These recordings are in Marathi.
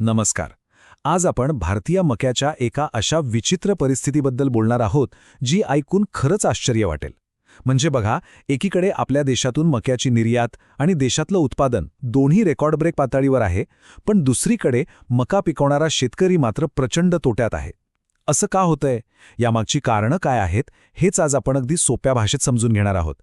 नमस्कार. आज आपण भारतीय मक्याच्या एका अशा विचित्र परिस्थितीबद्दल बोलणार आहोत जी ऐकून खरंच आश्चर्य वाटेल. म्हणजे बघा एकीकडे आपल्या देशातून मक्याची निर्यात आणि देशातलं उत्पादन दोन्ही रेकॉर्ड ब्रेक पातळीवर आहे पण दुसरीकडे मका पिकवणारा शेतकरी मात्र प्रचंड तोट्यात आहे. असं का होतंय? यामागची कारणं काय आहेत हेच आज आपण अगदी सोप्या भाषेत समजून घेणार आहोत.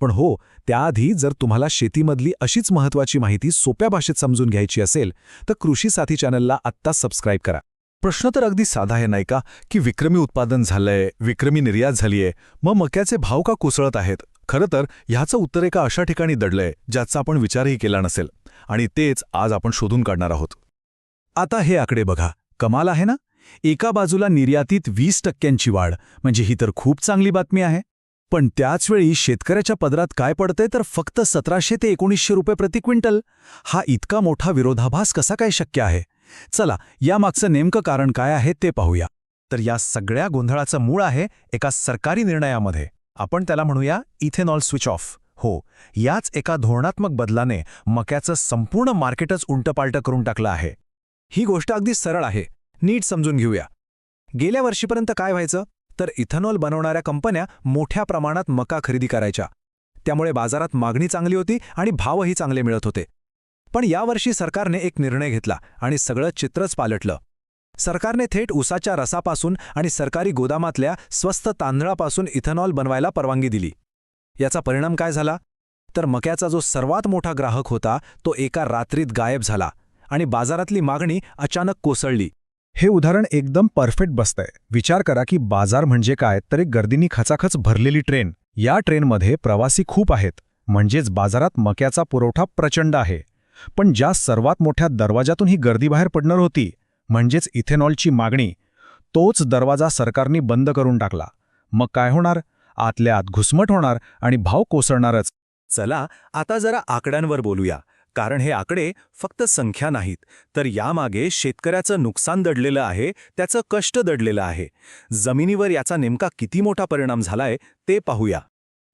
पण हो त्याआधी जर तुम्हाला शेतीमधली अशीच महत्त्वाची माहिती सोप्या भाषेत समजून घ्यायची असेल तर कृषी साथी चॅनलला आत्ता सबस्क्राईब करा. प्रश्न तर अगदी साधा आहे नाही का? की विक्रमी उत्पादन झालंय विक्रमी निर्यात झालीये मग मक्याचे भाव का कोसळत आहेत? खरं तर ह्याचं उत्तर एका अशा ठिकाणी दडलंय ज्याचा आपण विचारही केला नसेल. आणि तेच आज आपण शोधून काढणार आहोत. आता हे आकडे बघा. कमाल आहे ना? एका बाजूला निर्यातीत वीस टक्क्यांची वाढ म्हणजे ही तर खूप चांगली बातमी आहे. पण त्याचवेळी शेतकऱ्याच्या पदरात काय पडतंय तर फक्त सतराशे ते एकोणीसशे रुपये प्रति क्विंटल? हा इतका मोठा विरोधाभास कसा काय शक्य आहे? चला यामागचं नेमकं कारण काय आहे ते पाहूया. तर या सगळ्या गोंधळाचं मूळ आहे एका सरकारी निर्णयामध्ये. आपण त्याला म्हणूया इथेनॉल स्विच ऑफ. हो याच एका धोरणात्मक बदलाने मक्याचं संपूर्ण मार्केटच उलटपालटं करून टाकलं आहे. ही गोष्ट अगदी सरळ आहे. नीट समजून घेऊया. गेल्या वर्षीपर्यंत काय व्हायचं? तर इथेनॉल बनवणाऱ्या कंपन्या मोठ्या प्रमाणात मका खरेदी करायच्या. त्यामुळे बाजारात मागणी चांगली होती आणि भावही चांगले मिळत होते. पण यावर्षी सरकारने एक निर्णय घेतला आणि सगळं चित्रच पालटलं. सरकारने थेट उसाच्या रसापासून आणि सरकारी गोदामातल्या स्वस्त तांदळापासून इथेनॉल बनवायला परवानगी दिली. याचा परिणाम काय झाला? तर मक्याचा जो सर्वात मोठा ग्राहक होता तो एका रात्रीत गायब झाला आणि बाजारातली मागणी अचानक कोसळली. हे उदाहरण एकदम परफेक्ट बसतंय. विचार करा की बाजार म्हणजे काय तर एक गर्दीनी खचाखच भरलेली ट्रेन. या ट्रेनमध्ये प्रवासी खूप आहेत. म्हणजेच बाजारात मक्याचा पुरवठा प्रचंड आहे. पण ज्या सर्वात मोठ्या दरवाजातून ही गर्दी बाहेर पडणार होती म्हणजेच इथेनॉलची मागणी तोच दरवाजा सरकारने बंद करून टाकला. मग काय होणार? आतल्या आत घुसमट होणार आणि भाव कोसळणारच. चला आता जरा आकड्यांवर बोलूया. कारण हे आकडे फक्त संख्या नाहीत. तर यामागे शेतकऱ्याचं नुकसान दडलेलं आहे त्याचं कष्ट दडलेलं आहे. जमिनीवर याचा नेमका किती मोठा परिणाम झालाय ते पाहूया.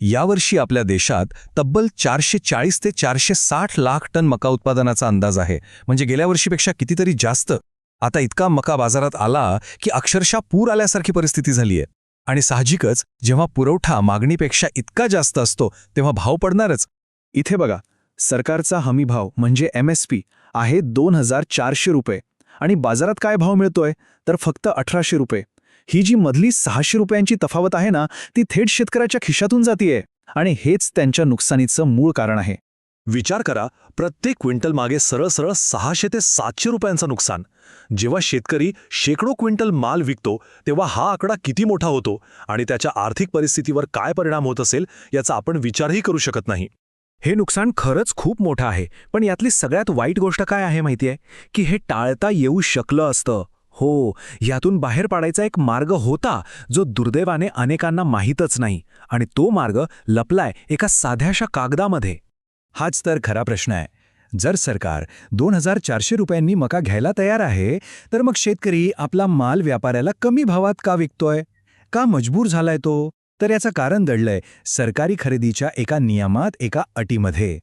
यावर्षी आपल्या देशात तब्बल चारशे चाळीस ते चारशे साठ लाख टन मका उत्पादनाचा अंदाज आहे. म्हणजे गेल्या वर्षीपेक्षा कितीतरी जास्त. आता इतका मका बाजारात आला की अक्षरशः पूर आल्यासारखी परिस्थिती झालीय. आणि साहजिकच जेव्हा पुरवठा मागणीपेक्षा इतका जास्त असतो तेव्हा भाव पडणारच. इथे बघा सरकारचा हमीभाव म्हणजे एम एस पी आहे दोन हजार चारशे रुपये. आणि बाजारात काय भाव मिळतोय? तर फक्त अठराशे रुपये. ही जी मधली सहाशे रुपयांची तफावत आहे ना ती थेट शेतकऱ्याच्या खिशातून जातीये. आणि हेच त्यांच्या नुकसानीचं मूळ कारण आहे. विचार करा प्रत्येक क्विंटल मागे सरळ सरळ सहाशे ते सातशे रुपयांचं नुकसान. जेव्हा शेतकरी शेकडो क्विंटल माल विकतो तेव्हा हा आकडा किती मोठा होतो? आणि त्याच्या आर्थिक परिस्थितीवर काय परिणाम होत असेल याचा आपण विचारही करू शकत नाही. हे नुकसान खरंच खूप मोठं आहे पण यातली सगळ्यात वाईट गोष्ट काय आहे माहितीये? की हे टाळता येऊ शकलं असतं. हो यातून बाहेर पाडायचा एक मार्ग होता जो दुर्दैवाने अनेकांना माहीतच नाही आणि तो मार्ग लपलाय एका साध्याशा कागदामध्ये. हाच तर खरा प्रश्न आहे. जर सरकार दोन हजार चारशे रुपयांनी मका घ्यायला तयार आहे तर मग शेतकरी आपला माल व्यापाऱ्याला कमी भावात का विकतोय? का मजबूर झालाय तो? तर याचं कारण दडलंय सरकारी खरेदीच्या एका नियमात एका अटीमध्ये.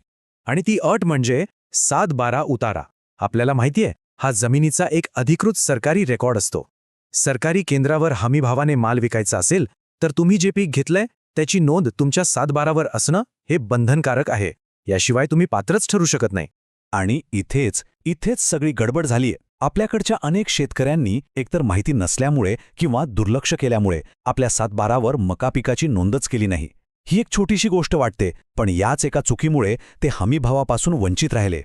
आणि ती अट म्हणजे सात बारा उतारा. आपल्याला माहितीये हा जमिनीचा एक अधिकृत सरकारी रेकॉर्ड असतो. सरकारी केंद्रावर हमीभावाने माल विकायचा असेल तर तुम्ही जे पीक घेतलंय त्याची नोंद तुमच्या सात बारावर असणं हे बंधनकारक आहे. याशिवाय तुम्ही पात्रच ठरू शकत नाही. आणि इथेच इथेच सगळी गडबड झालीय. आपल्याकडच्या अनेक शेतकऱ्यांनी एकतर माहिती नसल्यामुळे किंवा दुर्लक्ष केल्यामुळे आपल्या सातबारावर मका पिकाची नोंदच केली नाही. ही एक छोटीशी गोष्ट वाटते पण याच एका चुकीमुळे ते हमीभावापासून वंचित राहिले.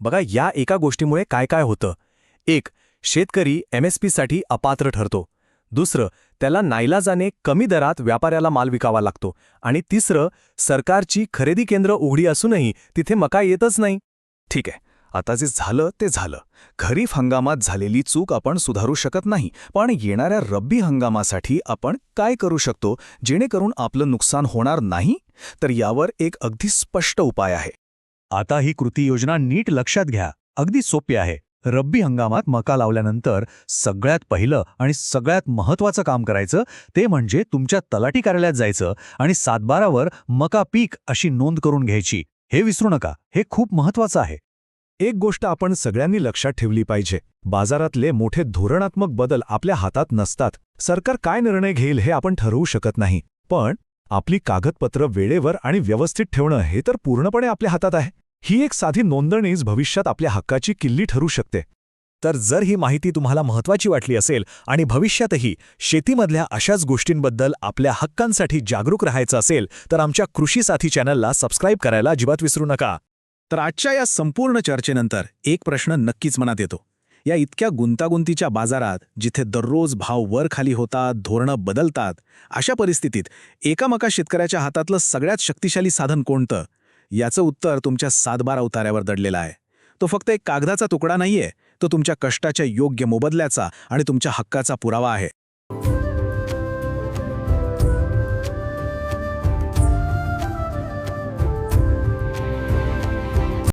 बघा या एका गोष्टीमुळे काय काय होतं. एक शेतकरी एमएसपीसाठी अपात्र ठरतो. दुसरं त्याला नाईलाजाने कमी दरात व्यापाऱ्याला माल विकावा लागतो. आणि तिसरं सरकारची खरेदी केंद्र उघडी असूनही तिथे मका येतच नाही. ठीक आहे. आता जे झालं ते झालं. खरीप हंगामात झालेली चूक आपण सुधारू शकत नाही पण येणाऱ्या रब्बी हंगामासाठी आपण काय करू शकतो जेणेकरून आपलं नुकसान होणार नाही? तर यावर एक अगदी स्पष्ट उपाय आहे. आता ही कृती योजना नीट लक्षात घ्या. अगदी सोपी आहे. रब्बी हंगामात मका लावल्यानंतर सगळ्यात पहिलं आणि सगळ्यात महत्वाचं काम करायचं ते म्हणजे तुमच्या तलाठी कार्यालयात जायचं आणि सातबारावर मका पीक अशी नोंद करून घ्यायची. हे विसरू नका. हे खूप महत्वाचं आहे. एक गोष्ट आपण सगळ्यांनी लक्षात ठेवली पाहिजे. बाजारातले मोठे धोरणात्मक बदल आपल्या हातात नसतात. सरकार काय निर्णय घेईल हे आपण ठरवू शकत नाही. पण आपली कागदपत्र वेळेवर आणि व्यवस्थित ठेवणं हे तर पूर्णपणे आपल्या हातात आहे. ही एक साधी नोंदणीच भविष्यात आपल्या हक्काची किल्ली ठरू शकते. तर जर ही माहिती तुम्हाला महत्त्वाची वाटली असेल आणि भविष्यातही शेतीमधल्या अशाच गोष्टींबद्दल आपल्या हक्कांसाठी जागरूक राहायचं असेल तर आमच्या कृषी साथी चॅनलला सबस्क्राईब करायला अजिबात विसरू नका. तर आजच्या या संपूर्ण चर्चेनंतर एक प्रश्न नक्कीच मनात येतो. या इतक्या गुंतागुंतीच्या बाजारात जिथे दररोज भाव वर खाली होतात धोरणं बदलतात अशा परिस्थितीत एकामका शेतकऱ्याच्या हातातलं सगळ्यात शक्तिशाली साधन कोणतं? याचं उत्तर तुमच्या सातबारा उतार्यावर दडलेलं आहे. तो फक्त एक कागदाचा तुकडा नाहीये तो तुमच्या कष्टाच्या योग्य मोबदल्याचा आणि तुमच्या हक्काचा पुरावा आहे.